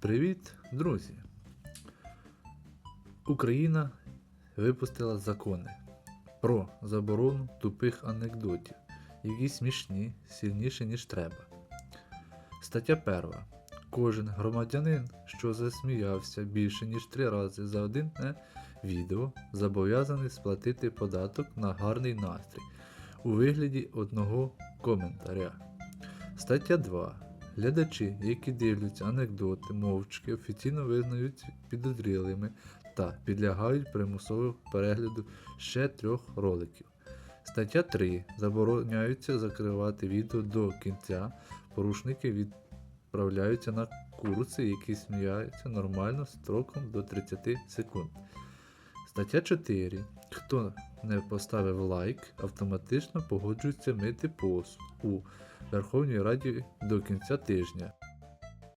Привіт, друзі! Україна випустила закони про заборону тупих анекдотів, які смішні, сильніші, ніж треба. Стаття 1. Кожен громадянин, що засміявся більше ніж три рази за одне відео, зобов'язаний сплатити податок на гарний настрій у вигляді одного коментаря. Стаття 2. Глядачі, які дивляться анекдоти, мовчки, офіційно визнають підозрілими та підлягають примусовому перегляду ще трьох роликів. Стаття 3. Забороняються закривати відео до кінця. Порушники відправляються на курси, які сміються нормально строком до 30 секунд. Стаття 4. Хто не поставив лайк, автоматично погоджується мити посуд у Верховній Раді до кінця тижня.